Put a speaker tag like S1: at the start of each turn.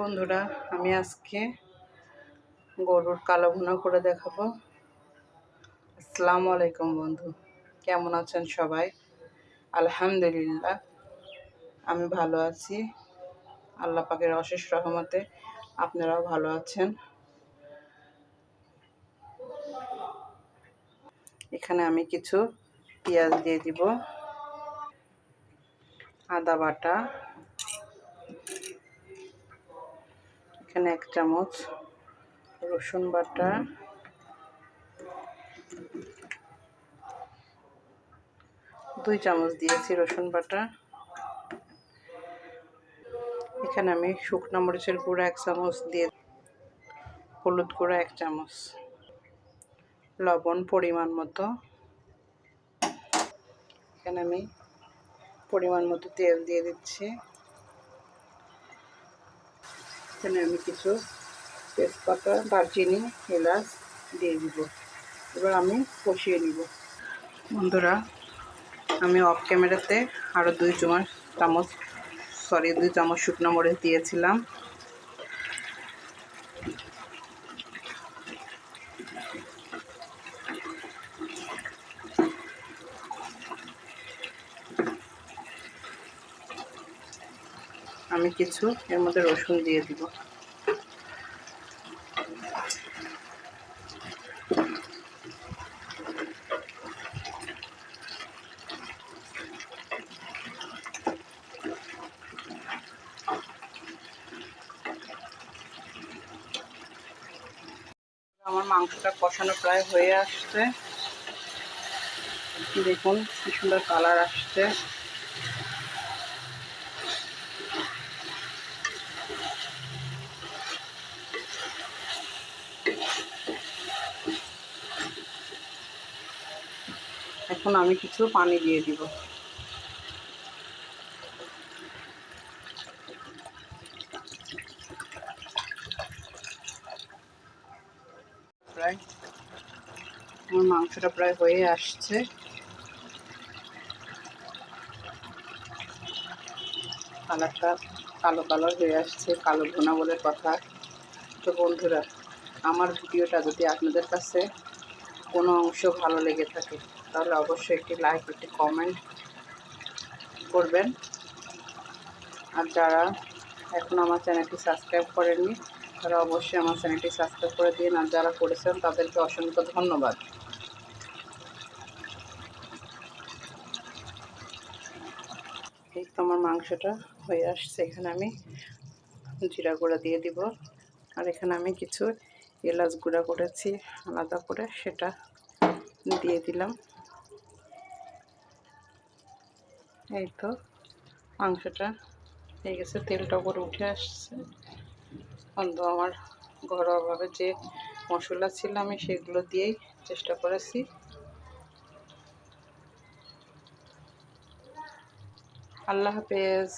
S1: বন্ধুরা, আমি আজকে গরুর কালো ভুনা করে দেখাবো। আসসালামু আলাইকুম বন্ধু, কেমন আছেন সবাই? আলহামদুলিল্লাহ, আমি ভালো আছি। আল্লাহ পাকের অশেষ রহমতে আপনারাও ভালো আছেন। এখানে আমি কিছু পেঁয়াজ দিয়ে দিব, আদা বাটা এখানে এক চামচ রসুন বাটা। দুই চামচ দিয়েছি রসুন বাটা। এখানে আমি শুকনো মরিচের গুঁড়া এক চামচ দিয়ে হলুদ গুঁড়া এক চামচ। লবণ পরিমাণ মতো। এখানে আমি পরিমাণ মতো তেল দিয়ে দিচ্ছি। এখানে আমি কিছু তেজপাতা, দারচিনি, এলাচ দিয়ে দিব। এবার আমি কষিয়ে নিব। বন্ধুরা, আমি অফ ক্যামেরাতে আরও দুই চামচ চামচ সরি দুই চামচ শুকনো মরিচ দিয়েছিলাম। আমি কিছু এর মধ্যে রসুন দিয়ে দিব। আমার মাংসটা কষানো প্রায় হয়ে আসছে। দেখুন কি সুন্দর কালার আসছে। এখন আমি কিছু পানি দিয়ে দিব। প্রায় আমার মাংসটা প্রায় হয়ে আসছে। কালারটা কালো কালার হয়ে আসছে, কালো ঘোনা বলে কথা। তো বন্ধুরা, আমার ভিডিওটা যদি আপনাদের কাছে কোনো অংশ ভালো লেগে থাকে তাহলে অবশ্যই একটি লাইক একটি কমেন্ট করবেন। আর যারা এখন আমার চ্যানেলটি সাবস্ক্রাইব করেননি, তারা অবশ্যই আমার চ্যানেলটি সাবস্ক্রাইব করে দিন। আর যারা করেছেন, তাদেরকে অসংখ্য ধন্যবাদ। এই তো আমার মাংসটা হয়ে আসছে। এখানে আমি জিরা গুঁড়া দিয়ে দিব। আর এখানে আমি কিছু এলাচ গুঁড়া করেছি, আলাদা করে সেটা দিয়ে দিলাম। এই তো, মাংসটা হয়ে গেছে, তেলটা উপরে উঠে আসছে। অন্ধ আমার ঘরোয়াভাবে যে মশলা ছিল আমি সেগুলো দিয়েই চেষ্টা করেছি। আল্লাহ হাফেজ।